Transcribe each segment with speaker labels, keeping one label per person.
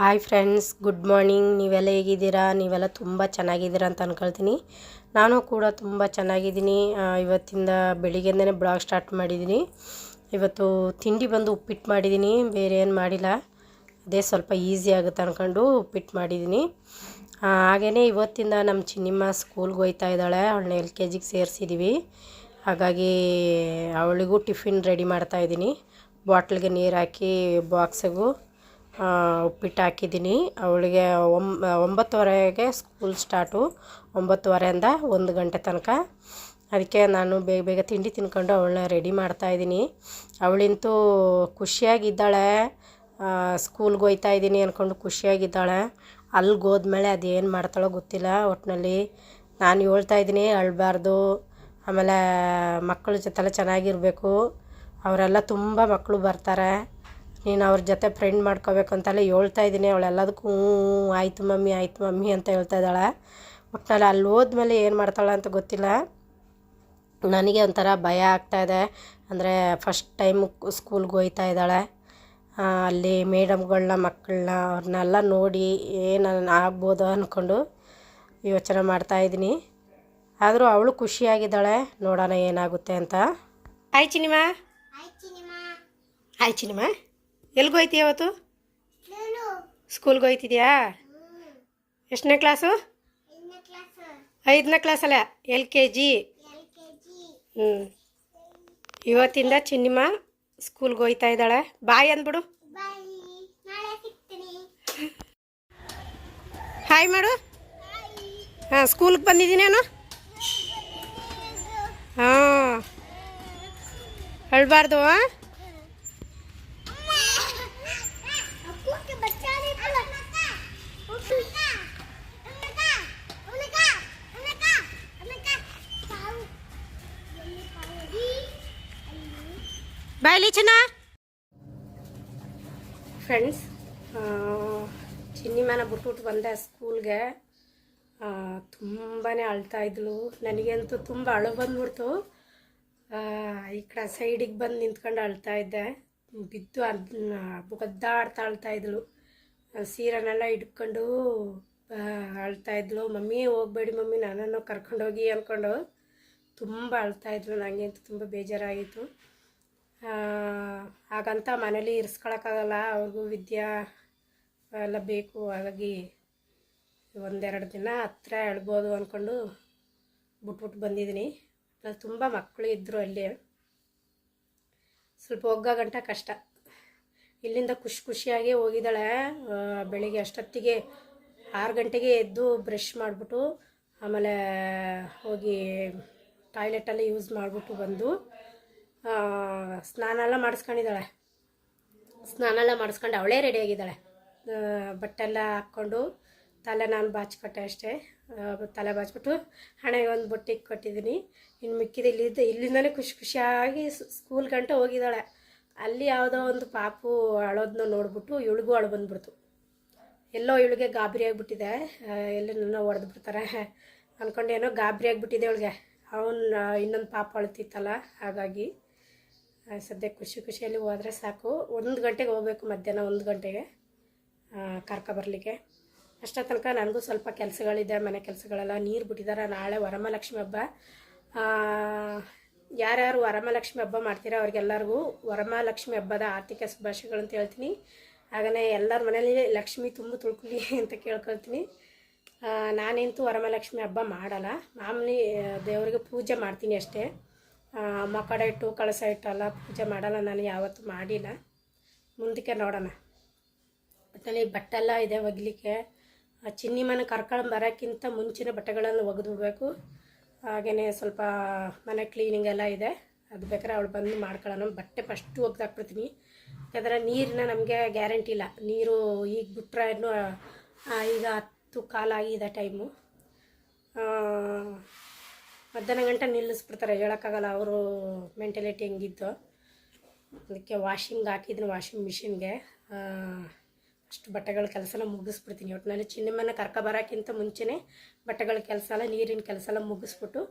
Speaker 1: Hi friends good morning ನೀವೆಲ್ಲ ಹೇಗಿದ್ದೀರಾ? ನೀವೆಲ್ಲ ತುಂಬ ಚೆನ್ನಾಗಿದ್ದೀರಾ ಅಂತ ಅಂದ್ಕೊಳ್ತೀನಿ ನಾನು ಕೂಡ ತುಂಬ ಚೆನ್ನಾಗಿದ್ದೀನಿ. ಇವತ್ತಿಂದ ಬೆಳಿಗ್ಗೆಯಿಂದನೇ ಬ್ಲಾಗ್ ಸ್ಟಾರ್ಟ್ ಮಾಡಿದ್ದೀನಿ. ಇವತ್ತು ತಿಂಡಿ ಬಂದು ಉಪ್ಪಿಟ್ಟು ಮಾಡಿದ್ದೀನಿ. ಬೇರೆ ಏನು ಮಾಡಿಲ್ಲ. ಅದೇ ಸ್ವಲ್ಪ ಈಸಿ ಆಗುತ್ತೆ ಅಂದ್ಕೊಂಡು ಉಪ್ಪಿಟ್ಟು ಮಾಡಿದ್ದೀನಿ. ಹಾಗೆಯೇ ಇವತ್ತಿಂದ ನಮ್ಮ ಚಿನ್ನಿಮ್ಮ ಸ್ಕೂಲ್ಗೆ ಹೋಗ್ತಾ ಇದ್ದಾಳೆ. ಅವಳನ್ನ ಎಲ್ ಕೆ ಜಿಗೆ ಸೇರಿಸಿದ್ದೀವಿ ಹಾಗಾಗಿ ಅವಳಿಗೂ ಟಿಫಿನ್ ರೆಡಿ ಮಾಡ್ತಾ ಇದ್ದೀನಿ. ಬಾಟ್ಲಿಗೆ ನೀರು ಹಾಕಿ ಬಾಕ್ಸಿಗೂ ಉಪ್ಪಿಟ್ಟು ಹಾಕಿದ್ದೀನಿ. ಅವಳಿಗೆ ಒಂಬ ಒಂಬತ್ತುವರೆಗೆ ಸ್ಕೂಲ್ ಸ್ಟಾರ್ಟು. ಒಂಬತ್ತುವರೆಯಿಂದ ಒಂದು ಗಂಟೆ ತನಕ. ಅದಕ್ಕೆ ನಾನು ಬೇಗ ಬೇಗ ತಿಂಡಿ ತಿನ್ಕೊಂಡು ಅವಳನ್ನ ರೆಡಿ ಮಾಡ್ತಾಯಿದ್ದೀನಿ ಅವಳಿಂತೂ ಖುಷಿಯಾಗಿದ್ದಾಳೆ. ಸ್ಕೂಲ್ಗೆ ಹೋಗ್ತಾ ಇದ್ದೀನಿ ಅಂದ್ಕೊಂಡು ಖುಷಿಯಾಗಿದ್ದಾಳೆ. ಅಲ್ಲಿಗೆ ಹೋದ್ಮೇಲೆ ಅದೇನು ಮಾಡ್ತಾಳೋ ಗೊತ್ತಿಲ್ಲ ಒಟ್ಟಿನಲ್ಲಿ ನಾನು ಹೇಳ್ತಾ ಇದ್ದೀನಿ, ಅಳಬಾರ್ದು. ಆಮೇಲೆ ಮಕ್ಕಳ ಜೊತೆಲ್ಲ ಚೆನ್ನಾಗಿರಬೇಕು. ಅವರೆಲ್ಲ ತುಂಬ ಮಕ್ಕಳು ಬರ್ತಾರೆ. ನೀನು ಅವ್ರ ಜೊತೆ ಫ್ರೆಂಡ್ ಮಾಡ್ಕೋಬೇಕು ಅಂತೆಲ್ಲ ಹೇಳ್ತಾ ಇದ್ದೀನಿ ಅವಳೆಲ್ಲದಕ್ಕೂ ಹ್ಞೂ ಆಯಿತು ಮಮ್ಮಿ ಆಯಿತು ಮಮ್ಮಿ ಅಂತ ಹೇಳ್ತಾ ಇದ್ದಾಳೆ. ಒಟ್ನಲ್ಲಿ ಅಲ್ಲಿ ಹೋದ್ಮೇಲೆ ಏನು ಮಾಡ್ತಾಳೆ ಅಂತ ಗೊತ್ತಿಲ್ಲ. ನನಗೆ ಒಂಥರ ಭಯ ಆಗ್ತಾಯಿದೆ ಅಂದರೆ ಫಸ್ಟ್ ಟೈಮ್ ಸ್ಕೂಲ್ಗೆ ಹೋಗ್ತಾ ಇದ್ದಾಳೆ. ಅಲ್ಲಿ ಮೇಡಮ್ಗಳನ್ನ ಮಕ್ಕಳನ್ನ ಅವ್ರನ್ನೆಲ್ಲ ನೋಡಿ ಏನು ಆಗ್ಬೋದು ಅಂದ್ಕೊಂಡು ಯೋಚನೆ ಮಾಡ್ತಾಯಿದ್ದೀನಿ ಆದರೂ ಅವಳು ಖುಷಿಯಾಗಿದ್ದಾಳೆ. ನೋಡೋಣ ಏನಾಗುತ್ತೆ ಅಂತ. ಹಾಯ್ ಚಿನಿಮಾ ಹಾಯ್ ಚಿನಿಮಾ ಎಲ್ಗೆ ಹೋಯ್ತೀಯ ಅವತ್ತು ಸ್ಕೂಲ್ಗೆ ಹೋಯ್ತಿದ್ಯಾ ಎಷ್ಟನೇ ಕ್ಲಾಸು? ಐದನೇ ಕ್ಲಾಸಲ್ಲ ಎಲ್ ಕೆ ಜಿ. ಹ್ಞೂ ಇವತ್ತಿಂದ ಚಿನ್ನಿಮ್ಮ ಸ್ಕೂಲ್ಗೆ ಹೋಯ್ತಾ ಇದ್ದಾಳೆ. ಬಾಯ್ ಅಂದ್ಬಿಡು. ಹಾಯ್ ಮಾಡು. ಹಾಂ ಸ್ಕೂಲ್ಗೆ ಬಂದಿದ್ದೀನೇನು ಹಾಂ. ಅಳ್ಬಾರ್ದು ಹಾಂ? ಬಾಯ್ಲಿ ಚಿನ್ನ ಫ್ರೆಂಡ್ಸ್ ಚಿನ್ನಿಮನ ಬಿಟ್ಬಿಟ್ಟು ಬಂದೆ ಸ್ಕೂಲ್ಗೆ. ತುಂಬಾ ಅಳ್ತಾ ಇದ್ಲು. ನನಗಂತೂ ತುಂಬ ಅಳು ಬಂದ್ಬಿಡ್ತು. ಈ ಕಡೆ ಸೈಡಿಗೆ ಬಂದು ನಿಂತ್ಕೊಂಡು ಅಳ್ತಾ ಇದ್ದೆ. ಬಿದ್ದು ಅದನ್ನ ಒದ್ದಾಡ್ತಾ ಅಳ್ತಾ ಇದ್ಲು. ಸೀರೆನೆಲ್ಲ ಹಿಡ್ಕೊಂಡು ಅಳ್ತಾ ಇದ್ಲು. ಮಮ್ಮಿ, ಹೋಗ್ಬೇಡಿ ಮಮ್ಮಿ, ನನ್ನನ್ನು ಕರ್ಕೊಂಡೋಗಿ ಅಂದ್ಕೊಂಡು ತುಂಬ ಅಳ್ತಾ ಇದ್ಲು. ನನಗಂತೂ ತುಂಬ ಬೇಜಾರಾಗಿತ್ತು. ಹಾಗಂತ ಮನೇಲಿ ಇರಿಸ್ಕೊಳಕ್ಕಾಗಲ್ಲ, ಅವ್ರಿಗೂ ವಿದ್ಯಾ ಎಲ್ಲ ಬೇಕು, ಹಾಗಾಗಿ ಒಂದೆರಡು ದಿನ ಹತ್ರ ಹೇಳ್ಬೋದು ಅಂದ್ಕೊಂಡು ಬಿಟ್ಬಿಟ್ಟು ಬಂದಿದ್ದೀನಿ. ತುಂಬ ಮಕ್ಕಳು ಇದ್ದರು ಅಲ್ಲಿ. ಸ್ವಲ್ಪ ಹೋಗೋ ಗಂಟ ಕಷ್ಟ. ಇಲ್ಲಿಂದ ಖುಷಿ ಖುಷಿಯಾಗಿ ಹೋಗಿದ್ದಾಳೆ. ಬೆಳಿಗ್ಗೆ ಅಷ್ಟೊತ್ತಿಗೆ ಆರು ಗಂಟೆಗೆ ಎದ್ದು ಬ್ರಷ್ ಮಾಡಿಬಿಟ್ಟು ಆಮೇಲೆ ಹೋಗಿ ಟಾಯ್ಲೆಟಲ್ಲಿ ಯೂಸ್ ಮಾಡಿಬಿಟ್ಟು ಬಂದು ಸ್ನಾನ ಎಲ್ಲ ಮಾಡಿಸ್ಕೊಂಡಿದ್ದಾಳೆ. ಸ್ನಾನ ಎಲ್ಲ ಮಾಡಿಸ್ಕೊಂಡು ಅವಳೇ ರೆಡಿಯಾಗಿದ್ದಾಳೆ ಬಟ್ಟೆಲ್ಲ ಹಾಕ್ಕೊಂಡು ತಲೆ ನಾನು ಬಾಚಿಕೊಟ್ಟೆ ಅಷ್ಟೇ. ತಲೆ ಬಾಚ್ಬಿಟ್ಟು ಹಣೆಗೆ ಒಂದು ಬೊಟ್ಟಿಗೆ ಕೊಟ್ಟಿದ್ದೀನಿ. ಇನ್ನು ಮಿಕ್ಕಿದ ಇಲ್ಲಿದ್ದ ಇಲ್ಲಿಂದಲೇ ಖುಷಿ ಖುಷಿಯಾಗಿ ಸ್ಕೂಲ್ ಗಂಟೆ ಹೋಗಿದ್ದಾಳೆ. ಅಲ್ಲಿ ಯಾವುದೋ ಒಂದು ಪಾಪು ಅಳೋದನ್ನ ನೋಡ್ಬಿಟ್ಟು ಇವಳಿಗೂ ಅಳು ಬಂದ್ಬಿಡ್ತು. ಎಲ್ಲೋ ಇವಳಿಗೆ ಗಾಬರಿ ಆಗಿಬಿಟ್ಟಿದೆ. ಎಲ್ಲ ನನ್ನ ಹೊಡೆದು ಬಿಡ್ತಾರೆ. ಅಂದ್ಕೊಂಡು ಏನೋ ಗಾಬರಿ ಆಗಿಬಿಟ್ಟಿದೆ ಅವಳಿಗೆ ಅವನು ಇನ್ನೊಂದು ಪಾಪ ಅಳ್ತಿತ್ತಲ್ಲ. ಹಾಗಾಗಿ ಸದ್ಯ ಖುಷಿ ಖುಷಿಯಲ್ಲಿ ಹೋದರೆ ಸಾಕು. ಒಂದು ಗಂಟೆಗೆ ಹೋಗ್ಬೇಕು ಮಧ್ಯಾಹ್ನ ಒಂದು ಗಂಟೆಗೆ ಕರ್ಕ ಬರಲಿಕ್ಕೆ. ಅಷ್ಟೋ ತನಕ ನನಗೂ ಸ್ವಲ್ಪ ಕೆಲಸಗಳಿದೆ, ಮನೆ ಕೆಲಸಗಳೆಲ್ಲ ನೀರು ಬಿಟ್ಟಿದ್ದಾರೆ ನಾಳೆ ವರಮಹಾಲಕ್ಷ್ಮಿ ಹಬ್ಬ. ಯಾರ್ಯಾರು ವರಮಹಾಲಕ್ಷ್ಮಿ ಹಬ್ಬ ಮಾಡ್ತೀರಾ ಅವ್ರಿಗೆಲ್ಲರಿಗೂ ವರಮಹಾಲಕ್ಷ್ಮಿ ಹಬ್ಬದ ಆರ್ಥಿಕ ಶುಭಾಶಯಗಳು ಅಂತ ಹೇಳ್ತೀನಿ. ಹಾಗೆಯೇ ಎಲ್ಲರ ಮನೇಲಿ ಲಕ್ಷ್ಮಿ ತುಂಬ ತುಳ್ಕೊಳ್ಳಿ ಅಂತ ಕೇಳ್ಕೊಳ್ತೀನಿ. ನಾನಂತೂ ವರಮಹಾಲಕ್ಷ್ಮಿ ಹಬ್ಬ ಮಾಡಲ್ಲ. ಮಾಮೂಲಿ ದೇವರಿಗೆ ಪೂಜೆ ಮಾಡ್ತೀನಿ ಅಷ್ಟೇ. ಆ, ಕಡೆ ಇಟ್ಟು ಕಳಸ ಇಟ್ಟಲ್ಲ ಪೂಜೆ ಮಾಡಲ್ಲ ನಾನು ಯಾವತ್ತೂ ಮಾಡಿಲ್ಲ. ಮುಂದಕ್ಕೆ ನೋಡೋಣ. ಒಟ್ಟಿನಲ್ಲಿ ಬಟ್ಟೆಲ್ಲ ಇದೆ ಒಗಿಲಿಕ್ಕೆ. ಚಿನ್ನಿ ಮನೆ ಕರ್ಕೊಂಡು ಬರೋಕ್ಕಿಂತ ಮುಂಚಿನ ಬಟ್ಟೆಗಳನ್ನು ಒಗೆದು ಬಿಡಬೇಕು ಹಾಗೆಯೇ ಸ್ವಲ್ಪ ಮನೆ ಕ್ಲೀನಿಂಗ್ ಎಲ್ಲ ಇದೆ. ಅದು ಬೇಕಾದ್ರೆ ಅವಳು ಬಂದು ಮಾಡ್ಕೊಳ್ಳೋಣ. ಬಟ್ಟೆ ಫಸ್ಟು ಒಗ್ದು ಹಾಕ್ಬಿಡ್ತೀನಿ ಯಾಕಂದರೆ ನೀರನ್ನ ನಮಗೆ ಗ್ಯಾರಂಟಿ ಇಲ್ಲ. ನೀರು ಈಗ ಬಿಟ್ರೆ ಇನ್ನೂ ಈಗ ಹತ್ತು ಕಾಲಾಗಿದೆ ಟೈಮು ಮಧ್ಯಾಹ್ನ ಗಂಟೆ ನಿಲ್ಲಿಸ್ಬಿಡ್ತಾರೆ. ಹೇಳೋಕ್ಕಾಗಲ್ಲ, ಅವರು ಮೆಂಟಲಿಟಿ ಹೆಂಗಿತ್ತು. ಅದಕ್ಕೆ ವಾಷಿಂಗ್ ಹಾಕಿದ್ದೀನಿ ವಾಷಿಂಗ್ ಮಿಷಿನ್ಗೆ ಅಷ್ಟು ಬಟ್ಟೆಗಳ ಕೆಲಸನ ಮುಗಿಸ್ಬಿಡ್ತೀನಿ. ಒಟ್ಟಿನಲ್ಲಿ ಚಿನ್ನಮ್ಮನ ಕರ್ಕ ಬರೋಕ್ಕಿಂತ ಮುಂಚೆನೇ ಬಟ್ಟೆಗಳ ಕೆಲಸ ಎಲ್ಲ, ನೀರಿನ ಕೆಲಸ ಎಲ್ಲ ಮುಗಿಸ್ಬಿಟ್ಟು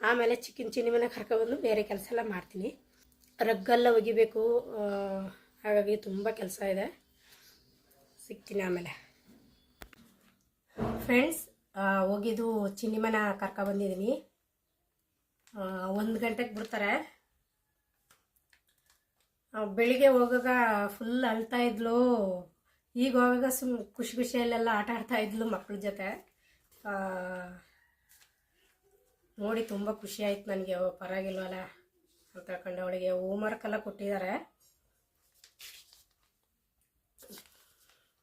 Speaker 1: ಆಮೇಲೆ ಚಿಕ್ಕಿನ ಚಿನ್ನಮ್ಮನ ಕರ್ಕೊಬಂದು ಬೇರೆ ಕೆಲಸ ಎಲ್ಲ ಮಾಡ್ತೀನಿ. ರಗ್ಗೆಲ್ಲ ಒಗಿಬೇಕು. ಹಾಗಾಗಿ ತುಂಬ ಕೆಲಸ ಇದೆ. ಸಿಗ್ತೀನಿ ಆಮೇಲೆ. ಫ್ರೆಂಡ್ಸ್ ಹೋಗಿದ್ದು ಚಿನ್ನಿಮನ ಕರ್ಕೊಬಂದಿದ್ದೀನಿ ಒಂದು ಗಂಟೆಗೆ ಬಿಡ್ತಾರೆ. ಬೆಳಿಗ್ಗೆ ಹೋಗಾಗ ಫುಲ್ ಅಳ್ತಾ ಇದ್ಲು. ಈಗ ಹೋಗಾಗ ಸುಮ್ ಖುಷಿ ಖುಷಿಯಲ್ಲೆಲ್ಲ ಆಟ ಆಡ್ತಾ ಇದ್ಲು ಮಕ್ಕಳ ಜೊತೆ. ನೋಡಿ ತುಂಬ ಖುಷಿ ಆಯ್ತು ನನಗೆ. ಪರವಾಗಿಲ್ವಲ್ಲ ಅಂತ ಹೇಳ್ಕೊಂಡು ಅವಳಿಗೆ ಹೋಮ್ವರ್ಕ್ ಎಲ್ಲ ಕೊಟ್ಟಿದ್ದಾರೆ.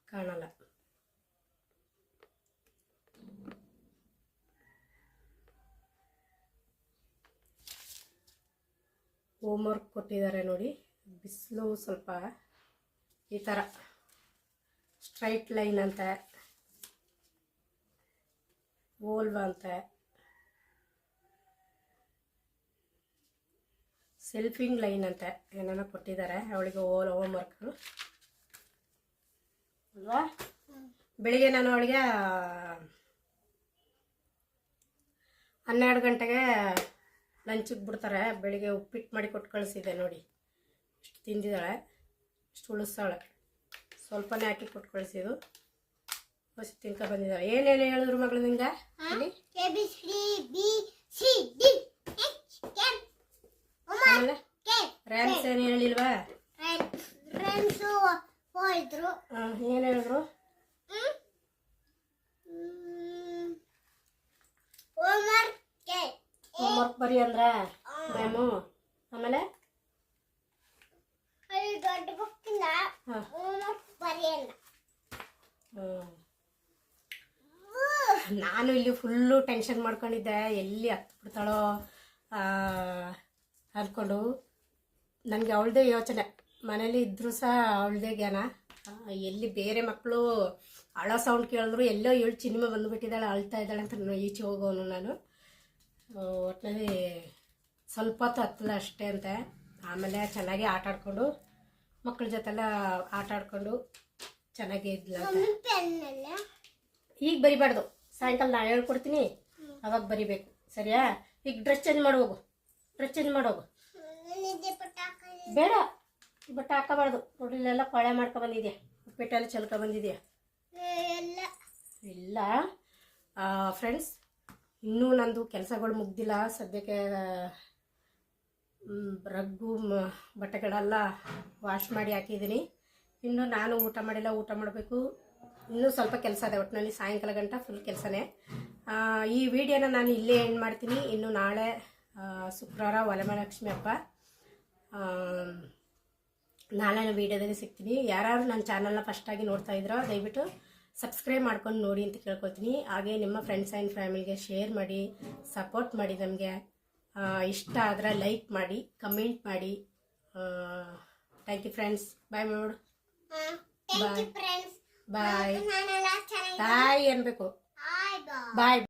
Speaker 1: ಕಾಣಲ್ಲ. ಹೋಮ್ವರ್ಕ್ ಕೊಟ್ಟಿದ್ದಾರೆ ನೋಡಿ. ಬಿಸಿಲು ಸ್ವಲ್ಪ ಈ ಥರ ಸ್ಟ್ರೈಟ್ ಲೈನ್ ಅಂತ. ಓಲ್ವ ಅಂತ. ಸೆಲ್ಫಿಂಗ್ ಲೈನ್ ಅಂತೆ ಏನೇನೋ ಕೊಟ್ಟಿದ್ದಾರೆ ಅವಳಿಗೆ ಓಲ್ ಹೋಮ್ವರ್ಕ್ ಅಲ್ವಾ? ಬೆಳಿಗ್ಗೆ ನಾನು ಅವಳಿಗೆ ಹನ್ನೆರಡು ಗಂಟೆಗೆ ಲಂಚಿಗೆ ಬಿಡ್ತಾರೆ ಬೆಳಿಗ್ಗೆ ಉಪ್ಪಿಟ್ಟು ಮಾಡಿ ಕೊಟ್ಟು ಕಳಿಸಿದೆ ನೋಡಿ. ಇಷ್ಟು ತಿಂದಿದ್ದಾಳೆ ಇಷ್ಟು ಉಳಿಸ್ತಾಳೆ. ಸ್ವಲ್ಪನೇ ಹಾಕಿ ಕೊಟ್ಟು ಕಳಿಸಿದ್ದು. ಹೊಸ ತಿನ್ಕೊ ಬಂದಿದ್ದಾಳೆ. ಏನೇನು ಹೇಳಿದ್ರು ಮಗಳು ನಿಂಗೆ? ಆಮೇಲೆ? ರ್ಯಾಮ್ಸ್ ಏನು ಹೇಳಿಲ್ವಾ? ಏನು ಹೇಳಿದ್ರು
Speaker 2: ಹೋಮ್ವರ್ಕ್ ಕೆ
Speaker 1: ಹೋಮ್ವರ್ಕ್ ಬರಿ ಅಂದ್ರ? ಮ್ಯಾಮು ಆಮೇಲೆ?
Speaker 2: ದೊಡ್ಡ
Speaker 1: ನಾನು ಇಲ್ಲಿ ಫುಲ್ಲು ಟೆನ್ಷನ್ ಮಾಡ್ಕೊಂಡಿದ್ದೆ. ಎಲ್ಲಿ ಹತ್ತು ಬಿಡ್ತಾಳೋ ಅಂದ್ಕೊಂಡು ನನಗೆ ಅವಳದೇ ಯೋಚನೆ. ಮನೇಲಿ ಇದ್ರೂ ಸಹ ಅವಳದೇ ಜ್ಞಾನ. ಎಲ್ಲಿ ಬೇರೆ ಮಕ್ಕಳು ಅಳೋ ಸೌಂಡ್ ಕೇಳಿದ್ರು ಎಲ್ಲೋ ಏಳು ಚಿನ್ಮೆ ಬಂದುಬಿಟ್ಟಿದ್ದಾಳೆ ಅಳ್ತಾ ಇದ್ದಾಳೆ ಅಂತ ಈಚೆ ಹೋಗೋನು ನಾನು. ಆ, ಒಟ್ನಲ್ಲಿ ಸ್ವಲ್ಪ ಹೊತ್ತು ಹತ್ತಲ್ಲ ಅಷ್ಟೇ ಅಂತೆ. ಆಮೇಲೆ ಚೆನ್ನಾಗಿ ಆಟ ಆಡ್ಕೊಂಡು ಮಕ್ಕಳ ಜೊತೆಲ್ಲ ಆಟ ಆಡ್ಕೊಂಡು ಚೆನ್ನಾಗಿ ಇದ್ಲಂತೆ
Speaker 2: ಅಲ್ಲ
Speaker 1: ಈಗ ಬರಿಬಾರ್ದು. ಸಾಯಂಕಾಲ ನಾ ಹೇಳ್ಕೊಡ್ತೀನಿ. ಅವಾಗ ಬರಿಬೇಕು. ಸರಿಯಾ? ಈಗ ಡ್ರೆಸ್ ಚೇಂಜ್ ಮಾಡೋಗು ಡ್ರೆಸ್ ಚೇಂಜ್ ಮಾಡೋಗು ಬೇಡ. ಈ ಬಟ್ಟೆ ಹಾಕಬಾರ್ದು. ನೋಡಿಲ್ಲೆಲ್ಲ ಕೊಳೆ ಮಾಡ್ಕೊ ಬಂದಿದ್ಯಾ? ಉಪ್ಪಿಟ್ಟಲ್ಲಿ ಚೆಲ್ಕೊ ಬಂದಿದ್ಯಾ?
Speaker 2: ಎಲ್ಲ
Speaker 1: ಇಲ್ಲ. ಫ್ರೆಂಡ್ಸ್ ಇನ್ನೂ ನಂದು ಕೆಲಸಗಳು ಮುಗ್ದಿಲ್ಲ. ಸದ್ಯಕ್ಕೆ ರಗ್ಗು ಬಟ್ಟೆಗಳೆಲ್ಲ ವಾಶ್ ಮಾಡಿ ಹಾಕಿದ್ದೀನಿ. ಇನ್ನು ನಾನು ಊಟ ಮಾಡಿಲ್ಲ, ಊಟ ಮಾಡಬೇಕು. ಇನ್ನೂ ಸ್ವಲ್ಪ ಕೆಲಸ ಇದೆ ಒಟ್ಟಿನಲ್ಲಿ ಸಾಯಂಕಾಲ ಗಂಟ ಫುಲ್ ಕೆಲಸನೇ. ಈ ವಿಡಿಯೋನ ನಾನು ಇಲ್ಲೇ ಎಂಡ್ ಮಾಡ್ತೀನಿ. ಇನ್ನು ನಾಳೆ ಶುಕ್ರವಾರ ವಲಮಹಾಲಕ್ಷ್ಮಿ ಹಬ್ಬ. ನಾಳೆ ವೀಡಿಯೋದಲ್ಲಿ ಸಿಗ್ತೀನಿ. ಯಾರು ನನ್ನ ಚಾನಲ್ನ ಫಸ್ಟಾಗಿ ನೋಡ್ತಾ ಇದ್ರೋ, ದಯವಿಟ್ಟು ಸಬ್ಸ್ಕ್ರೈಬ್ ಮಾಡ್ಕೊಂಡು ನೋಡಿ ಅಂತ ಕೇಳ್ಕೊತೀನಿ. ಹಾಗೆ ನಿಮ್ಮ ಫ್ರೆಂಡ್ಸ್ ಆ್ಯಂಡ್ ಫ್ಯಾಮಿಲಿಗೆ ಶೇರ್ ಮಾಡಿ ಸಪೋರ್ಟ್ ಮಾಡಿ ನಮಗೆ. ಇಷ್ಟ ಆದರೆ ಲೈಕ್ ಮಾಡಿ ಕಮೆಂಟ್ ಮಾಡಿ. ಥ್ಯಾಂಕ್ ಯು ಫ್ರೆಂಡ್ಸ್ ಬಾಯ್ ನೋಡು ಬಾಯ್ ಬಾಯ್
Speaker 2: ಬಾಯ್ ಅನ್ಬೇಕು.
Speaker 1: ಬಾಯ್